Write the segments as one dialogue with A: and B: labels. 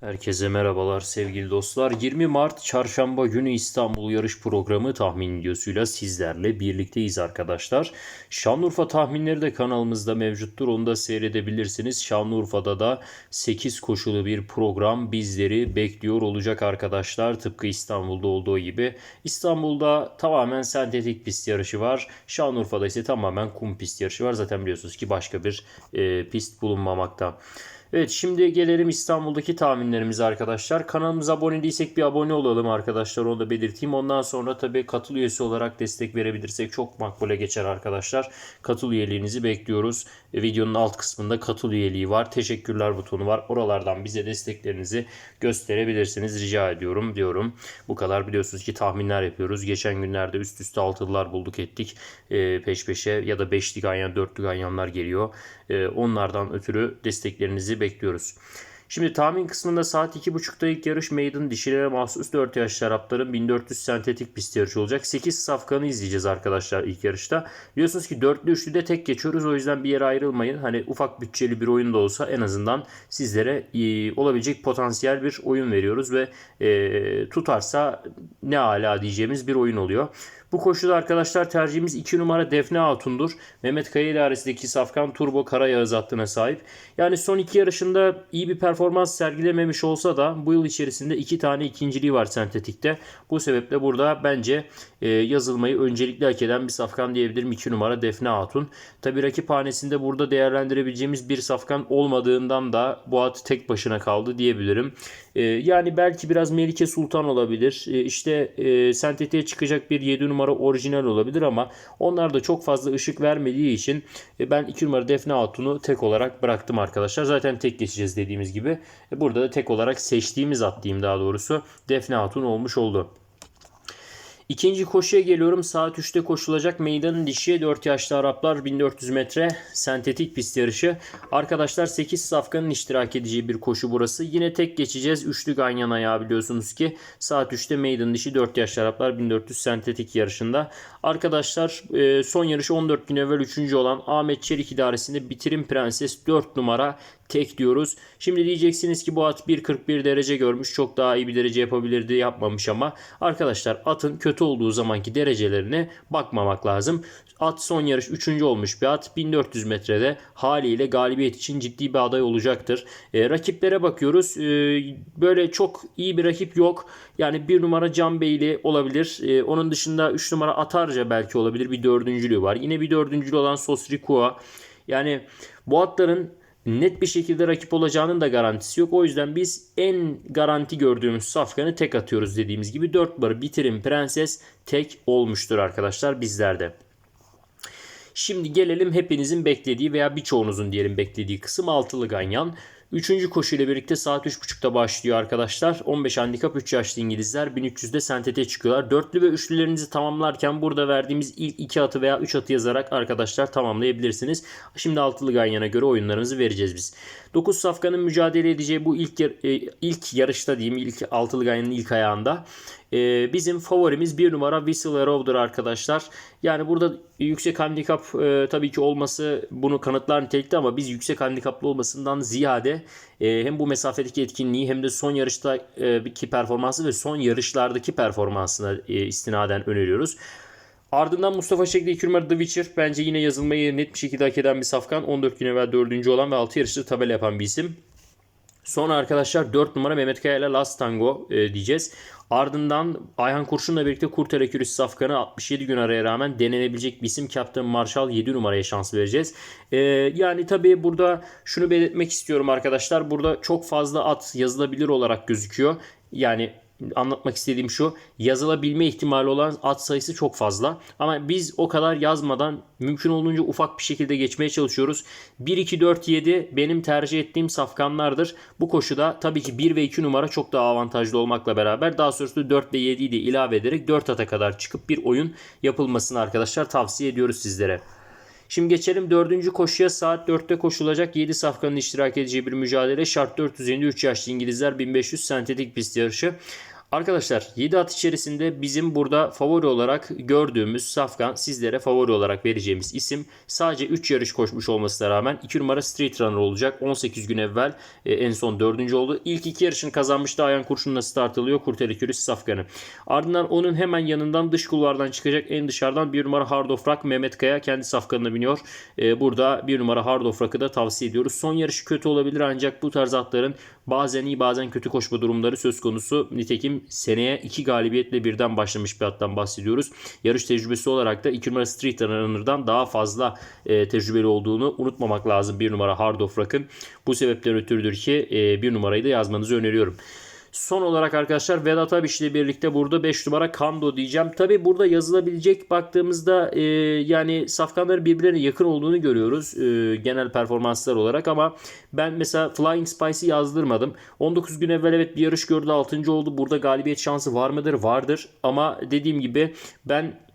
A: Herkese merhabalar sevgili dostlar. 20 Mart Çarşamba günü İstanbul yarış programı tahmin videosuyla sizlerle birlikteyiz arkadaşlar. Şanlıurfa tahminleri de kanalımızda mevcuttur. Onu da seyredebilirsiniz. Şanlıurfa'da da 8 koşulu bir program bizleri bekliyor olacak arkadaşlar. Tıpkı İstanbul'da olduğu gibi. İstanbul'da tamamen sentetik pist yarışı var. Şanlıurfa'da ise tamamen kum pist yarışı var. Zaten biliyorsunuz ki başka bir e, pist bulunmamakta. Evet şimdi gelelim İstanbul'daki tahminlerimize arkadaşlar. Kanalımıza abone değilsek bir abone olalım arkadaşlar onu da belirteyim. Ondan sonra tabii katıl üyesi olarak destek verebilirsek çok makbule geçer arkadaşlar. Katıl üyeliğinizi bekliyoruz. E, videonun alt kısmında katıl üyeliği var. Teşekkürler butonu var. Oralardan bize desteklerinizi gösterebilirsiniz rica ediyorum diyorum. Bu kadar biliyorsunuz ki tahminler yapıyoruz. Geçen günlerde üst üste altılılar bulduk ettik. E, peş peşe ya da beşli ganyan dörtlü ganyanlar geliyor. E, onlardan ötürü desteklerinizi bekliyoruz. Şimdi tahmin kısmında saat 2.30'da ilk yarış maiden dişilere mahsus 4 yaş şarapların 1400 sentetik pist yarışı olacak. 8 safkanı izleyeceğiz arkadaşlar ilk yarışta. Biliyorsunuz ki 4'lü 3'lü tek geçiyoruz o yüzden bir yere ayrılmayın. Hani ufak bütçeli bir oyun da olsa en azından sizlere e, olabilecek potansiyel bir oyun veriyoruz ve e, tutarsa ne ala diyeceğimiz bir oyun oluyor. Bu koşuda arkadaşlar tercihimiz 2 numara Defne Hatun'dur. Mehmet Kaya idaresindeki Safkan Turbo Kara Yağız hattına sahip. Yani son iki yarışında iyi bir performans sergilememiş olsa da bu yıl içerisinde iki tane ikinciliği var sentetikte. Bu sebeple burada bence e, yazılmayı öncelikli hak eden bir safkan diyebilirim. 2 numara Defne Hatun. Tabi rakip hanesinde burada değerlendirebileceğimiz bir safkan olmadığından da bu at tek başına kaldı diyebilirim. E, yani belki biraz Melike Sultan olabilir. E, işte e, sentetiğe çıkacak bir 7 numara orijinal olabilir ama onlar da çok fazla ışık vermediği için e, ben 2 numara Defne Hatun'u tek olarak bıraktım arkadaşlar. Zaten tek geçeceğiz dediğimiz gibi. E, burada da tek olarak seçtiğimiz at diyeyim daha doğrusu Defne Hatun olmuş oldu. İkinci koşuya geliyorum. Saat 3'te koşulacak meydanın dişi 4 yaşlı Araplar 1400 metre sentetik pist yarışı. Arkadaşlar 8 safkanın iştirak edeceği bir koşu burası. Yine tek geçeceğiz. Üçlü ganyan ayağı biliyorsunuz ki. Saat 3'te meydanın dişi 4 yaşlı Araplar 1400 sentetik yarışında. Arkadaşlar e, son yarış 14 gün evvel 3. olan Ahmet Çelik idaresinde bitirim prenses 4 numara tek diyoruz. Şimdi diyeceksiniz ki bu at 1.41 derece görmüş. Çok daha iyi bir derece yapabilirdi yapmamış ama arkadaşlar atın kötü olduğu zamanki derecelerine bakmamak lazım. At son yarış 3. olmuş bir at. 1400 metrede haliyle galibiyet için ciddi bir aday olacaktır. E, rakiplere bakıyoruz. E, böyle çok iyi bir rakip yok. Yani bir numara Can Beyli olabilir. E, onun dışında 3 numara Atarca belki olabilir. Bir dördüncülüğü var. Yine bir dördüncülüğü olan Sosrikua. Yani bu atların net bir şekilde rakip olacağının da garantisi yok. O yüzden biz en garanti gördüğümüz safkanı tek atıyoruz dediğimiz gibi 4 barı bitirin prenses tek olmuştur arkadaşlar bizlerde. Şimdi gelelim hepinizin beklediği veya birçoğunuzun diyelim beklediği kısım altılı ganyan. Üçüncü koşu ile birlikte saat 3.30'da başlıyor arkadaşlar. 15 handikap 3 yaşlı İngilizler 1300'de sentete çıkıyorlar. Dörtlü ve üçlülerinizi tamamlarken burada verdiğimiz ilk iki atı veya 3 atı yazarak arkadaşlar tamamlayabilirsiniz. Şimdi altılı ganyana göre oyunlarınızı vereceğiz biz. 9 safkanın mücadele edeceği bu ilk e, ilk yarışta diyeyim ilk altılı ganyanın ilk ayağında e, bizim favorimiz bir numara Whistle Arrow'dur arkadaşlar. Yani burada yüksek handikap e, tabii ki olması bunu kanıtlar nitelikte ama biz yüksek handikaplı olmasından ziyade e, hem bu mesafedeki etkinliği hem de son yarıştaki performansı ve son yarışlardaki performansına e, istinaden öneriyoruz. Ardından Mustafa Şekli 2 numara The Witcher. Bence yine yazılmayı net bir şekilde hak eden bir safkan. 14 gün evvel 4. olan ve 6 yarışta tabela yapan bir isim. Sonra arkadaşlar 4 numara Mehmet Kaya ile Last Tango e, diyeceğiz. Ardından Ayhan Kurşun'la birlikte Kurtar Ekürüs Safkan'ı 67 gün araya rağmen denenebilecek bir isim Captain Marshall 7 numaraya şans vereceğiz. Ee, yani tabii burada şunu belirtmek istiyorum arkadaşlar. Burada çok fazla at yazılabilir olarak gözüküyor. Yani anlatmak istediğim şu. Yazılabilme ihtimali olan at sayısı çok fazla. Ama biz o kadar yazmadan mümkün olduğunca ufak bir şekilde geçmeye çalışıyoruz. 1 2 4 7 benim tercih ettiğim safkanlardır. Bu koşuda tabii ki 1 ve 2 numara çok daha avantajlı olmakla beraber daha sonrasında 4 ve 7'yi de ilave ederek 4 ata kadar çıkıp bir oyun yapılmasını arkadaşlar tavsiye ediyoruz sizlere. Şimdi geçelim dördüncü koşuya saat 4'te koşulacak 7 safkanın iştirak edeceği bir mücadele. Şart 453 yaşlı İngilizler 1500 sentetik pist yarışı. Arkadaşlar 7 at içerisinde bizim burada favori olarak gördüğümüz Safkan sizlere favori olarak vereceğimiz isim sadece 3 yarış koşmuş olmasına rağmen 2 numara Street Runner olacak. 18 gün evvel e, en son 4. oldu. İlk 2 yarışını kazanmıştı. Ayhan Kurşun'la start alıyor. Kurteli Kürüs Safkan'ı. Ardından onun hemen yanından dış kulvardan çıkacak en dışarıdan 1 numara Hard of Rock Mehmet Kaya kendi Safkan'ına biniyor. E, burada 1 numara Hard of Rock'ı da tavsiye ediyoruz. Son yarışı kötü olabilir ancak bu tarz atların bazen iyi bazen kötü koşma durumları söz konusu. Nitekim seneye 2 galibiyetle birden başlamış bir attan bahsediyoruz. Yarış tecrübesi olarak da 2 numara Street Runner'dan daha fazla e, tecrübeli olduğunu unutmamak lazım 1 numara Hard of Rock'ın. Bu sebepten ötürüdür ki e, 1 numarayı da yazmanızı öneriyorum. Son olarak arkadaşlar Vedat Abiş ile birlikte burada 5 numara Kando diyeceğim. Tabi burada yazılabilecek baktığımızda e, yani safkanların birbirlerine yakın olduğunu görüyoruz e, genel performanslar olarak ama ben mesela Flying Spice'i yazdırmadım. 19 gün evvel evet bir yarış gördü 6. oldu. Burada galibiyet şansı var mıdır? Vardır ama dediğim gibi ben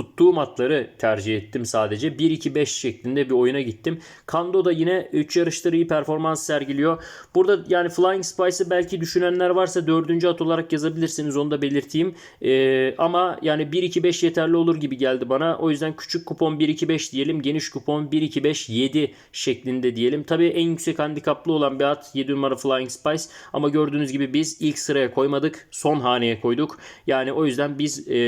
A: tuttuğum atları tercih ettim sadece. 1-2-5 şeklinde bir oyuna gittim. Kando da yine 3 yarıştır iyi performans sergiliyor. Burada yani Flying Spice'ı belki düşünenler varsa 4. at olarak yazabilirsiniz onu da belirteyim. Ee, ama yani 1-2-5 yeterli olur gibi geldi bana. O yüzden küçük kupon 1-2-5 diyelim. Geniş kupon 1-2-5-7 şeklinde diyelim. Tabii en yüksek handikaplı olan bir at 7 numara Flying Spice. Ama gördüğünüz gibi biz ilk sıraya koymadık. Son haneye koyduk. Yani o yüzden biz e,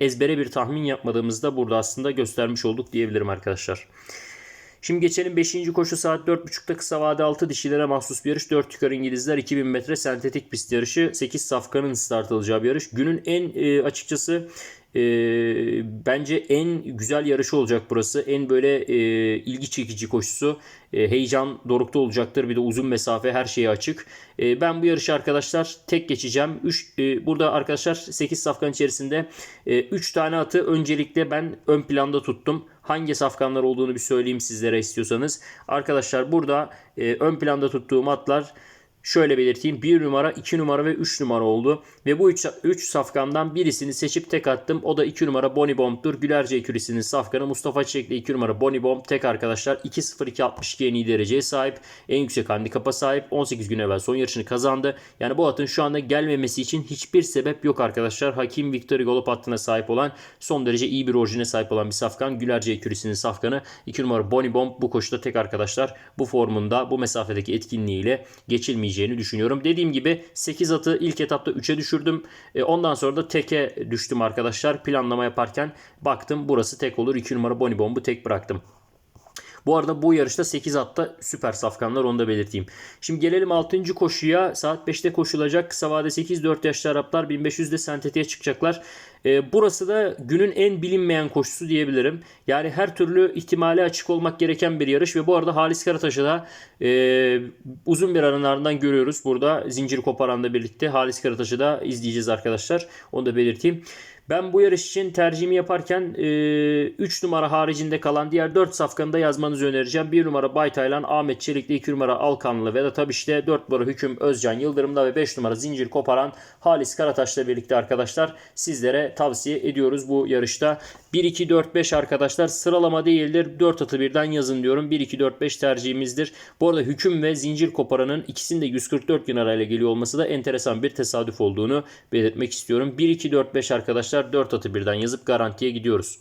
A: ezbere bir tahmin yapmadık yapmadığımızda burada aslında göstermiş olduk diyebilirim arkadaşlar. Şimdi geçelim 5. koşu saat 4.30'da kısa vade 6 dişilere mahsus bir yarış. 4 yukarı İngilizler 2000 metre sentetik pist yarışı. 8 safkanın start alacağı bir yarış. Günün en e, açıkçası e, bence en güzel yarışı olacak burası. En böyle e, ilgi çekici koşusu. E, heyecan dorukta olacaktır. Bir de uzun mesafe her şeye açık. E, ben bu yarışı arkadaşlar tek geçeceğim. Üç, e, burada arkadaşlar 8 safkan içerisinde 3 e, tane atı öncelikle ben ön planda tuttum. Hangi safkanlar olduğunu bir söyleyeyim sizlere istiyorsanız. Arkadaşlar burada e, ön planda tuttuğum atlar Şöyle belirteyim 1 numara, 2 numara ve 3 numara oldu. Ve bu 3 safkandan birisini seçip tek attım. O da 2 numara Bonibomb'dur. Gülerce ekürisinin safkanı Mustafa Çiçek'le 2 numara Bonibomb tek arkadaşlar. 2-0-2-62 en iyi dereceye sahip. En yüksek handikapa sahip. 18 gün evvel son yarışını kazandı. Yani bu atın şu anda gelmemesi için hiçbir sebep yok arkadaşlar. Hakim Victory Golop hattına sahip olan son derece iyi bir orijine sahip olan bir safkan. Gülerce ekürisinin safkanı 2 numara Bonibomb bu koşuda tek arkadaşlar. Bu formunda bu mesafedeki etkinliğiyle geçilmeyecek olabileceğini düşünüyorum. Dediğim gibi 8 atı ilk etapta 3'e düşürdüm. E, ondan sonra da teke düştüm arkadaşlar. Planlama yaparken baktım burası tek olur. 2 numara Bonibom'u tek bıraktım. Bu arada bu yarışta 8 atta süper safkanlar onu da belirteyim. Şimdi gelelim 6. koşuya. Saat 5'te koşulacak. Kısa vade 8 4 yaşlı Araplar 1500'de sentetiğe çıkacaklar. E, burası da günün en bilinmeyen koşusu diyebilirim. Yani her türlü ihtimale açık olmak gereken bir yarış ve bu arada Halis Karataş'ı da e, uzun bir aranın ardından görüyoruz. Burada zincir koparanla birlikte Halis Karataş'ı da izleyeceğiz arkadaşlar. Onu da belirteyim. Ben bu yarış için tercihimi yaparken e, numara haricinde kalan diğer 4 safkanı da yazmanızı önereceğim. 1 numara Baytaylan, Ahmet Çelikli, 2 numara Alkanlı ve da tabii işte 4 numara Hüküm Özcan Yıldırım'da ve 5 numara Zincir Koparan Halis Karataş'la birlikte arkadaşlar sizlere tavsiye ediyoruz bu yarışta. 1-2-4-5 arkadaşlar sıralama değildir. 4 atı birden yazın diyorum. 1-2-4-5 tercihimizdir. Bu arada hüküm ve zincir koparanın ikisinde 144 gün arayla geliyor olması da enteresan bir tesadüf olduğunu belirtmek istiyorum. 1-2-4-5 arkadaşlar 4 atı birden yazıp garantiye gidiyoruz.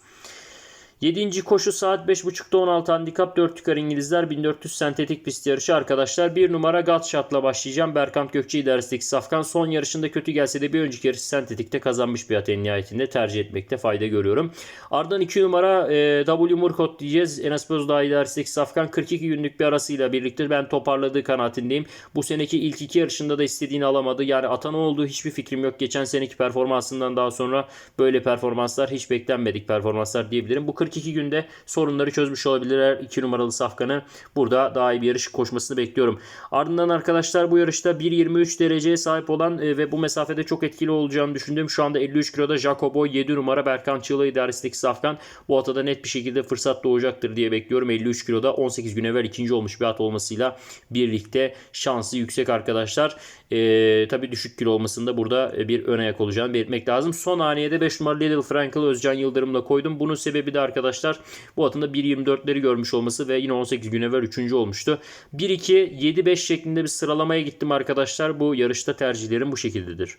A: 7. koşu saat 5.30'da 16 handikap 4 yukarı İngilizler 1400 sentetik pist yarışı arkadaşlar. 1 numara Gatshot'la başlayacağım. Berkant Gökçe idaresindeki Safkan son yarışında kötü gelse de bir önceki yarış sentetikte kazanmış bir at en nihayetinde tercih etmekte fayda görüyorum. Ardından 2 numara e, W Murkot diyeceğiz. Enes Bozdağ idaresindeki Safkan 42 günlük bir arasıyla birlikte ben toparladığı kanaatindeyim. Bu seneki ilk iki yarışında da istediğini alamadı. Yani atan olduğu hiçbir fikrim yok. Geçen seneki performansından daha sonra böyle performanslar hiç beklenmedik performanslar diyebilirim. Bu 42 günde sorunları çözmüş olabilirler. 2 numaralı Safkan'ı burada daha iyi bir yarış koşmasını bekliyorum. Ardından arkadaşlar bu yarışta 1.23 dereceye sahip olan e, ve bu mesafede çok etkili olacağını düşündüğüm şu anda 53 kiloda Jacobo 7 numara Berkan Çığla idaresindeki Safkan bu atada net bir şekilde fırsat doğacaktır diye bekliyorum. 53 kiloda 18 gün evvel ikinci olmuş bir at olmasıyla birlikte şansı yüksek arkadaşlar. E, tabii düşük kilo olmasında burada e, bir ön ayak olacağını belirtmek lazım. Son haniyede 5 numaralı Little Frankel Özcan Yıldırım'la koydum. Bunun sebebi de arkadaşlar bu atında 1.24'leri görmüş olması ve yine 18 gün evvel 3. olmuştu. 1-2-7-5 şeklinde bir sıralamaya gittim arkadaşlar. Bu yarışta tercihlerim bu şekildedir.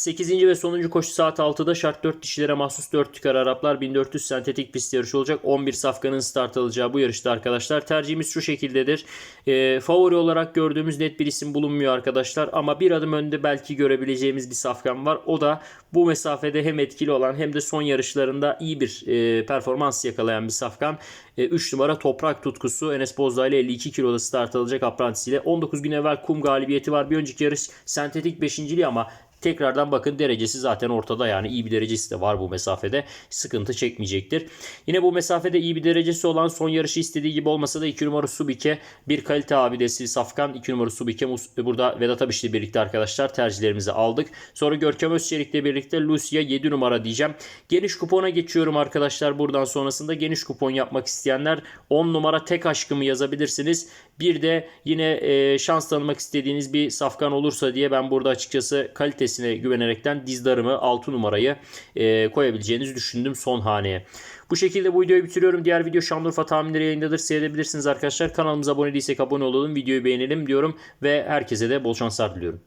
A: 8. ve sonuncu koşu saat 6'da şart 4 dişilere mahsus 4 tükar Araplar 1400 sentetik pist yarışı olacak. 11 safkanın start alacağı bu yarışta arkadaşlar. Tercihimiz şu şekildedir. Ee, favori olarak gördüğümüz net bir isim bulunmuyor arkadaşlar. Ama bir adım önde belki görebileceğimiz bir safkan var. O da bu mesafede hem etkili olan hem de son yarışlarında iyi bir e, performans yakalayan bir safkan. 3 numara Toprak Tutkusu Enes Bozdağ ile 52 kiloda start alacak aprantisiyle. 19 gün evvel kum galibiyeti var. Bir önceki yarış sentetik 5.liği ama Tekrardan bakın derecesi zaten ortada yani iyi bir derecesi de var bu mesafede. Sıkıntı çekmeyecektir. Yine bu mesafede iyi bir derecesi olan son yarışı istediği gibi olmasa da 2 numara Subike bir kalite abidesi Safkan 2 numara Subike burada Vedat Abiş'le birlikte arkadaşlar tercihlerimizi aldık. Sonra Görkem Özçelik'le birlikte Lucia 7 numara diyeceğim. Geniş kupona geçiyorum arkadaşlar buradan sonrasında geniş kupon yapmak isteyenler 10 numara tek aşkımı yazabilirsiniz. Bir de yine e, şans tanımak istediğiniz bir safkan olursa diye ben burada açıkçası kalitesine güvenerekten dizdarımı 6 numarayı e, koyabileceğinizi düşündüm son haneye. Bu şekilde bu videoyu bitiriyorum. Diğer video Şanlıurfa tahminleri yayındadır. Seyredebilirsiniz arkadaşlar. Kanalımıza abone değilsek abone olalım. Videoyu beğenelim diyorum ve herkese de bol şanslar diliyorum.